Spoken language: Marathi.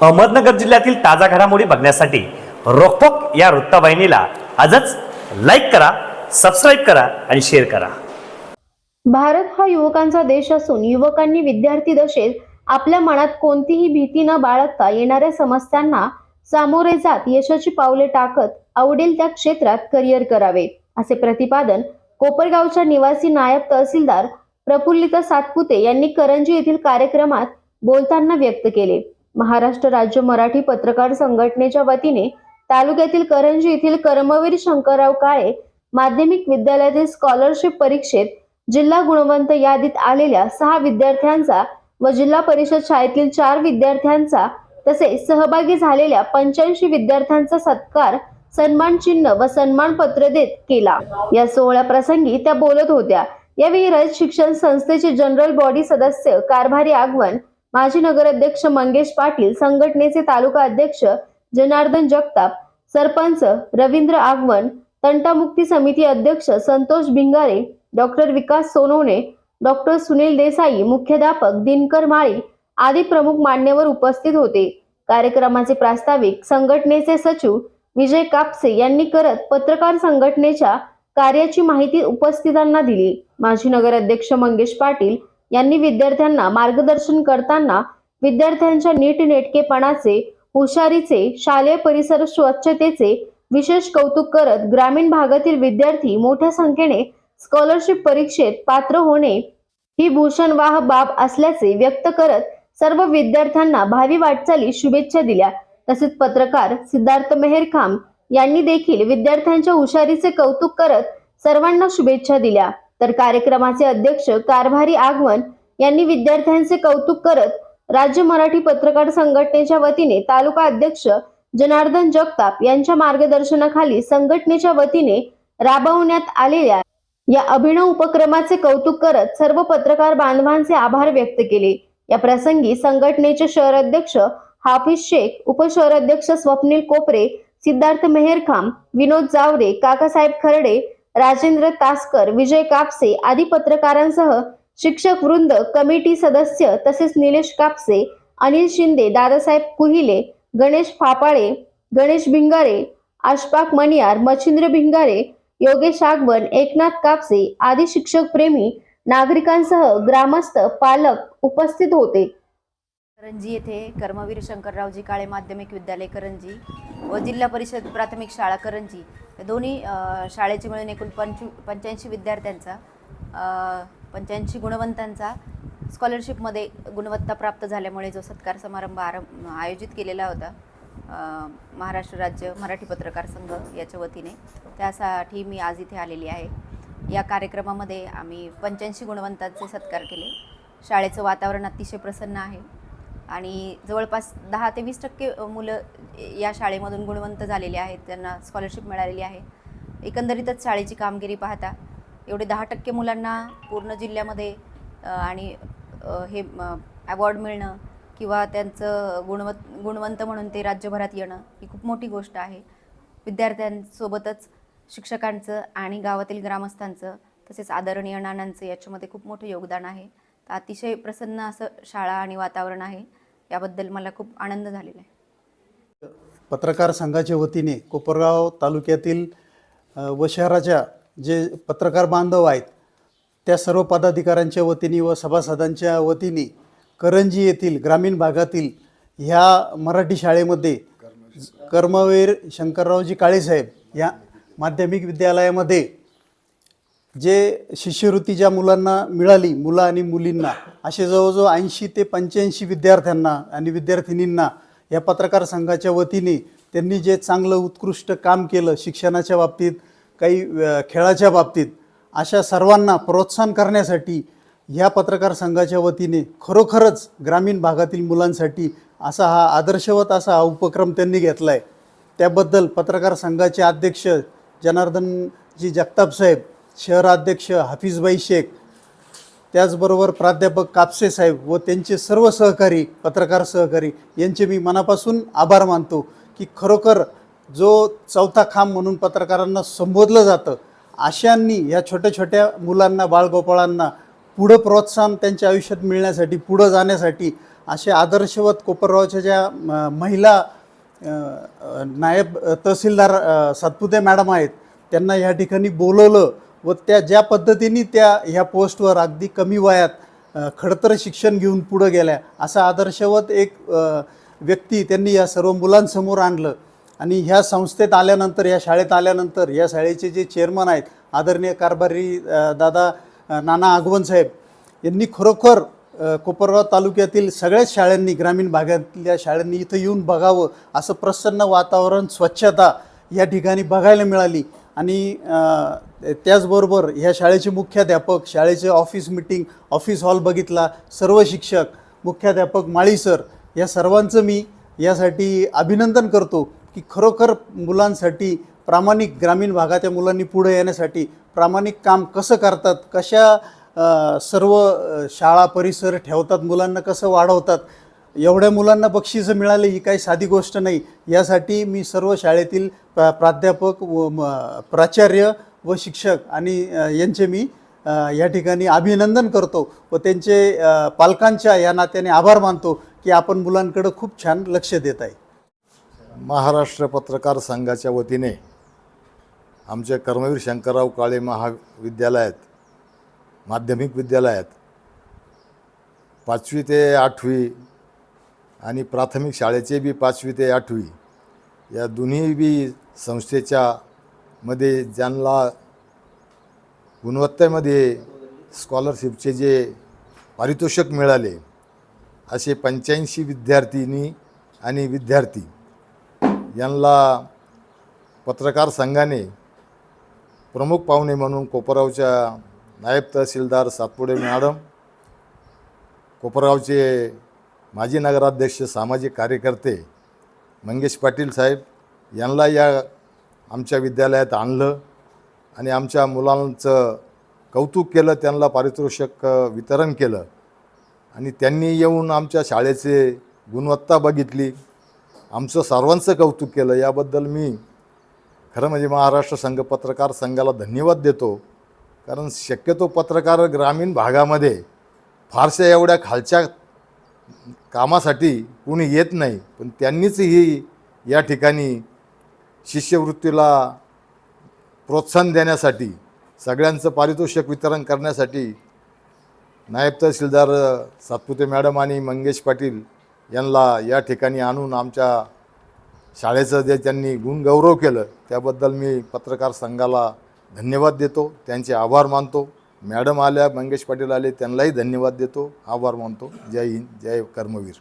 अहमदनगर जिल्ह्यातील ताजा घडामोडी बघण्यासाठी रोखोक या वृत्तवाहिनीला आजच लाईक करा सबस्क्राईब करा आणि शेअर करा. भारत हा युवकांचा देश असून युवकांनी विद्यार्थी दशेत आपल्या मनात कोणतीही भीती न बाळगता येणाऱ्या समस्यांना सामोरे जात यशाची पावले टाकत आवडेल त्या क्षेत्रात करिअर करावे असे प्रतिपादन कोपरगावच्या निवासी नायब तहसीलदार प्रफुल्लिता सातपुते यांनी करंजी येथील कार्यक्रमात बोलताना व्यक्त केले. महाराष्ट्र राज्य मराठी पत्रकार संघटनेच्या वतीने तालुक्यातील करंजी येथील कर्मवीर शंकरराव काळे माध्यमिक विद्यालयातील स्कॉलरशिप परीक्षेत जिल्हा गुणवंत यादीत आलेल्या सहा विद्यार्थ्यांचा व जिल्हा परिषद शाळेतील चार विद्यार्थ्यांचा तसेच सहभागी झालेल्या पंच्याऐंशी विद्यार्थ्यांचा सत्कार सन्मान चिन्ह व सन्मान पत्र देत केला. या सोहळ्या प्रसंगी त्या बोलत होत्या. यावेळी रयत शिक्षण संस्थेचे जनरल बॉडी सदस्य कारभारी आगवन माजी नगराध्यक्ष मंगेश पाटील संघटनेचे तालुका अध्यक्ष जनार्दन जगताप सरपंच रवींद्र आगवण तंटामुक्ती समिती अध्यक्ष संतोष भिंगारे डॉक्टर विकास सोनवणे डॉक्टर सुनील देसाई मुख्याध्यापक दिनकर माळी आदी प्रमुख मान्यवर उपस्थित होते. कार्यक्रमाचे प्रास्ताविक संघटनेचे सचिव विजय कापसे यांनी करत पत्रकार संघटनेच्या कार्याची माहिती उपस्थितांना दिली. माजी नगराध्यक्ष मंगेश पाटील यांनी विद्यार्थ्यांना मार्गदर्शन करताना विद्यार्थ्यांच्या नीटनेटकेपणाचे हुशारीचे शालेय परिसर स्वच्छतेचे विशेष कौतुक करत ग्रामीण भागातील विद्यार्थी मोठ्या संख्येने स्कॉलरशिप परीक्षेत पात्र होणे ही भूषणवाह बाब असल्याचे व्यक्त करत सर्व विद्यार्थ्यांना भावी वाटचाली शुभेच्छा दिल्या. तसेच पत्रकार सिद्धार्थ मेहरखाम यांनी देखील विद्यार्थ्यांच्या हुशारीचे कौतुक करत सर्वांना शुभेच्छा दिल्या. तर कार्यक्रमाचे अध्यक्ष कारभारी आगमन यांनी विद्यार्थ्यांचे कौतुक करत राज्य मराठी पत्रकार संघटनेच्या वतीने तालुका अध्यक्ष जनार्दन जगताप यांच्या मार्गदर्शनाखाली संघटनेच्या वतीने राबवण्यात आलेल्या या अभिनव उपक्रमाचे कौतुक करत सर्व पत्रकार बांधवांचे आभार व्यक्त केले. या प्रसंगी संघटनेचे शहर अध्यक्ष हाफिज शेख उपशहराध्यक्ष स्वप्नील कोपरे सिद्धार्थ मेहरखाम विनोद जावरे काकासाहेब खर्डे राजेंद्र तासकर विजय कापसे आदी पत्रकारांसह शिक्षक वृंद कमिटी सदस्य तसेच निलेश कापसे अनिल शिंदे दादासाहेब कुहिले गणेश फापाळे गणेश भिंगारे आशपाक मणियार मच्छिंद्र भिंगारे योगेश आगवण एकनाथ कापसे आदी शिक्षक प्रेमी नागरिकांसह ग्रामस्थ पालक उपस्थित होते. करंजी येथे कर्मवीर शंकररावजी काळे माध्यमिक विद्यालय करंजी. व जिल्हा परिषद प्राथमिक शाळा करंजी. या दोन्ही शाळेची शाळेचे मिळून एकूण पंच पंच्याऐंशी विद्यार्थ्यांचा पंच्याऐंशी गुणवंतांचा स्कॉलरशिपमध्ये गुणवत्ता प्राप्त झाल्यामुळे जो सत्कार समारंभ आरंभ आयोजित केलेला होता महाराष्ट्र राज्य मराठी पत्रकार संघ याच्या वतीने त्यासाठी मी आज इथे आलेली आहे. या कार्यक्रमामध्ये आम्ही पंच्याऐंशी गुणवंतांचे सत्कार केले. शाळेचं वातावरण अतिशय प्रसन्न आहे. आणि जवळपास दहा ते वीस टक्के मुलं या शाळेमधून गुणवंत झालेले आहेत. त्यांना स्कॉलरशिप मिळालेली आहे. एकंदरीतच शाळेची कामगिरी पाहता एवढे दहा टक्के मुलांना पूर्ण जिल्ह्यामध्ये आणि हे अवॉर्ड मिळणं किंवा त्यांचं गुणवत गुणवंत म्हणून ते राज्यभरात येणं ही खूप मोठी गोष्ट आहे. विद्यार्थ्यांसोबतच शिक्षकांचं आणि गावातील ग्रामस्थांचं तसेच आदरणीय नानांचं याच्यामध्ये खूप मोठं योगदान आहे. तर अतिशय प्रसन्न असं शाळा आणि वातावरण आहे. याबद्दल मला खूप आनंद झालेला आहे. पत्रकार संघाच्या वतीने कोपरगाव तालुक्यातील व शहराच्या जे पत्रकार बांधव आहेत त्या सर्व पदाधिकाऱ्यांच्या वतीने व सभासदांच्या वतीने करंजी येथील ग्रामीण भागातील ह्या मराठी शाळेमध्ये कर्मवीर शंकररावजी काळेसाहेब या माध्यमिक विद्यालयामध्ये जे शिष्यवृत्ती ज्या मुलांना मिळाली मुलं आणि मुलींना असे जवळजवळ ऐंशी ते पंच्याऐंशी विद्यार्थ्यांना आणि विद्यार्थिनींना या पत्रकार संघाच्या वतीने त्यांनी जे चांगलं उत्कृष्ट काम केलं शिक्षणाच्या बाबतीत काही खेळाच्या बाबतीत अशा सर्वांना प्रोत्साहन करण्यासाठी ह्या पत्रकार संघाच्या वतीने खरोखरच ग्रामीण भागातील मुलांसाठी असा हा आदर्शवत असा हा उपक्रम त्यांनी घेतला आहे त्याबद्दल पत्रकार संघाचे अध्यक्ष जनार्दनजी जगताप साहेब शहराध्यक्ष हाफिजबाई शेख त्याचबरोबर प्राध्यापक कापसे साहेब व त्यांचे सर्व सहकारी पत्रकार सहकारी यांचे मी मनापासून आभार मानतो की खरोखर जो चौथा खांब म्हणून पत्रकारांना संबोधलं जातं अशांनी ह्या छोट्या छोट्या मुलांना बाळगोपाळांना पुढं प्रोत्साहन त्यांच्या आयुष्यात मिळण्यासाठी पुढं जाण्यासाठी असे आदर्शवत कोपरगावच्या ज्या महिला नायब तहसीलदार सातपुते मॅडम आहेत त्यांना या ठिकाणी बोलवलं व त्या ज्या पद्धतीने त्या ह्या पोस्टवर अगदी कमी वयात खडतर शिक्षण घेऊन पुढं गेल्या असा आदर्शवत एक व्यक्ती त्यांनी या सर्व मुलांसमोर आणलं. आणि ह्या संस्थेत आल्यानंतर या शाळेत आल्यानंतर या शाळेचे जे चेअरमन आहेत आदरणीय कारभारी दादा नाना आगवण साहेब यांनी खरोखर कोपरगाव तालुक्यातील सगळ्याच शाळांनी ग्रामीण भागातल्या शाळांनी इथं येऊन बघावं असं प्रसन्न वातावरण स्वच्छता या ठिकाणी बघायला मिळाली. आणि त्याचबरोबर ह्या शाळेचे मुख्याध्यापक शाळेचे ऑफिस मिटिंग ऑफिस हॉल बघितला सर्व शिक्षक मुख्याध्यापक माळी सर या सर्वांचं मी यासाठी अभिनंदन करतो की खरोखर मुलांसाठी प्रामाणिक ग्रामीण भागाच्या मुलांनी पुढे येण्यासाठी प्रामाणिक काम कसं करतात कशा सर्व शाळा परिसर ठेवतात मुलांना कसं वाढवतात एवढ्या मुलांना बक्षिसं मिळाली ही काही साधी गोष्ट नाही. यासाठी मी सर्व शाळेतील प्रा प्राध्यापक व म- प्राचार्य व शिक्षक आणि यांचे मी या ठिकाणी अभिनंदन करतो व त्यांचे पालकांच्या या नात्याने आभार मानतो की आपण मुलांकडं खूप छान लक्ष देत आहे. महाराष्ट्र पत्रकार संघाच्या वतीने आमच्या कर्मवीर शंकरराव काळे महाविद्यालयात माध्यमिक विद्यालयात पाचवी ते आठवी आणि प्राथमिक शाळेचे बी पाचवी ते आठवी या दोन्ही बी संस्थेच्या मध्ये ज्यांना गुणवत्तेमध्ये स्कॉलरशिपचे जे पारितोषिक मिळाले असे पंच्याऐंशी विद्यार्थिनी आणि विद्यार्थी यांना पत्रकार संघाने प्रमुख पाहुणे म्हणून कोपरगावच्या नायब तहसीलदार सातपुडे मॅडम कोपरगावचे माजी नगराध्यक्ष सामाजिक कार्यकर्ते मंगेश पाटील साहेब यांना या आमच्या विद्यालयात आणलं आणि आमच्या मुलांचं कौतुक केलं त्यांना पारितोषिक वितरण केलं आणि त्यांनी येऊन आमच्या शाळेचे गुणवत्ता बघितली. आमचं सर्वांचं कौतुक केलं. याबद्दल मी खरं म्हणजे महाराष्ट्र संघ पत्रकार संघाला धन्यवाद देतो. कारण शक्यतो पत्रकार ग्रामीण भागामध्ये फारशा एवढ्या खालच्या कामासाठी कोणी येत नाही पण त्यांनीच ही या ठिकाणी शिष्यवृत्तीला प्रोत्साहन देण्यासाठी सगळ्यांचं पारितोषिक वितरण करण्यासाठी नायब तहसीलदार सातपुते मॅडम आणि मंगेश पाटील यांना या ठिकाणी आणून आमच्या शाळेचं जे त्यांनी गुणगौरव केलं त्याबद्दल मी पत्रकार संघाला धन्यवाद देतो त्यांचे आभार मानतो. मॅडम आल्या मंगेश पाटील आले त्यांनाही धन्यवाद देतो आभार मानतो. जय हिंद जय कर्मवीर.